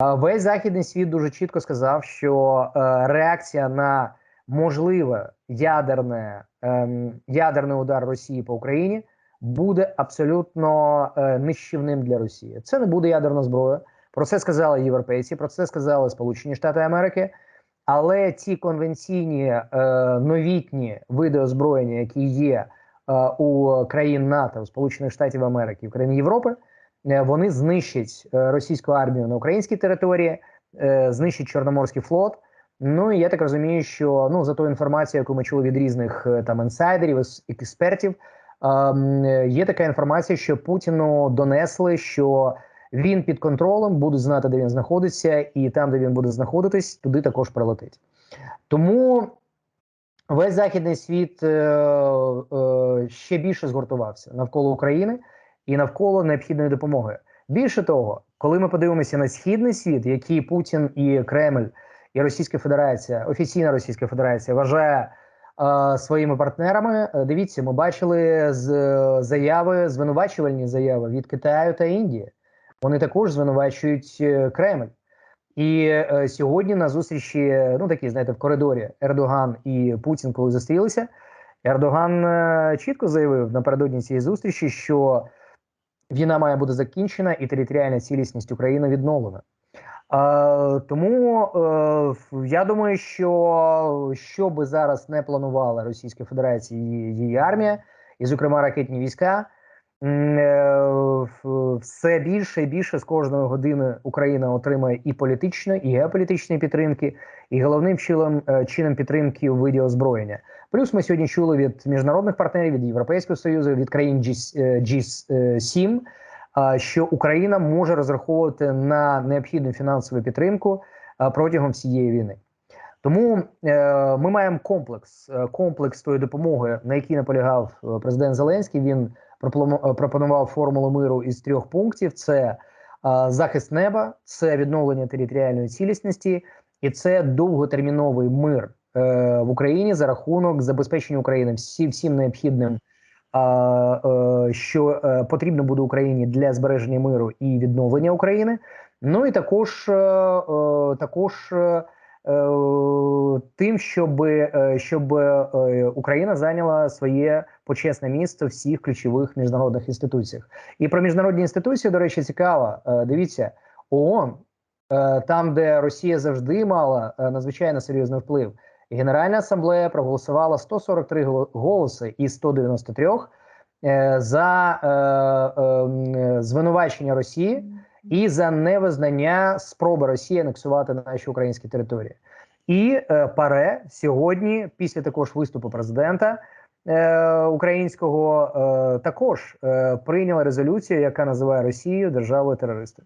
Весь західний світ дуже чітко сказав, що е, реакція на можливе ядерне, ем, ядерний удар Росії по Україні буде абсолютно е, нищівним для Росії. Це не буде ядерна зброя. Про це сказали європейці, про це сказали Сполучені Штати Америки. Але ті конвенційні е, новітні види озброєння, які є у країн НАТО, у Сполучених Штатів Америки, в країн Європи, вони знищать е, російську армію на українській території, е, знищать Чорноморський флот. Ну і я так розумію, що ну за ту інформацію, яку ми чули від різних е, там інсайдерів, експертів, е, є така інформація, що Путіну донесли, що він під контролем, будуть знати, де він знаходиться, і там, де він буде знаходитись, туди також прилетить. Тому весь західний світ е, е, ще більше згуртувався навколо України і навколо необхідної допомоги. Більше того, коли ми подивимося на східний світ, який Путін і Кремль і Російська Федерація, офіційна Російська Федерація вважає е, своїми партнерами. е, Дивіться, ми бачили з е, заяви, звинувачувальні заяви від Китаю та Індії. Вони також звинувачують е, Кремль. І е, сьогодні на зустрічі, ну такі, знаєте, в коридорі Ердоган і Путін, коли зустрілися, Ердоган е, чітко заявив напередодні цієї зустрічі, що війна має бути закінчена і територіальна цілісність України відновлена. Е, тому е, я думаю, що що би зараз не планувала Російська Федерація і її, армія, і, зокрема, ракетні війська, все більше і більше з кожної години Україна отримає і політичної, і геополітичної підтримки, і головним чином, е, чином підтримки у виді озброєння. Плюс ми сьогодні чули від міжнародних партнерів, від Європейського союзу, від країн G, е, G7, що Україна може розраховувати на необхідну фінансову підтримку протягом всієї війни. Тому е, ми маємо комплекс е, комплекс тої допомоги, на якій наполягав е, президент Зеленський. Він е, пропонував формулу миру із трьох пунктів: це захист неба, це відновлення територіальної цілісності, і це довготерміновий мир в Україні за рахунок забезпечення України всі, всім необхідним що потрібно буде Україні для збереження миру і відновлення України. Ну і також, також тим, щоб, щоб е, Україна зайняла своє почесне місце в всіх ключових міжнародних інституціях. І про міжнародні інституції, до речі, цікаво. Е, Дивіться, ООН, е, там, де Росія завжди мала е, надзвичайно серйозний вплив. Генеральна асамблея проголосувала 143 голо- голоси із 193 е, за е, е, звинувачення Росії і за невизнання спроби Росії анексувати наші українські території. І е, ПАРЕ сьогодні, після також виступу президента е, українського, е, також е, прийняла резолюцію, яка називає Росію державою терористом.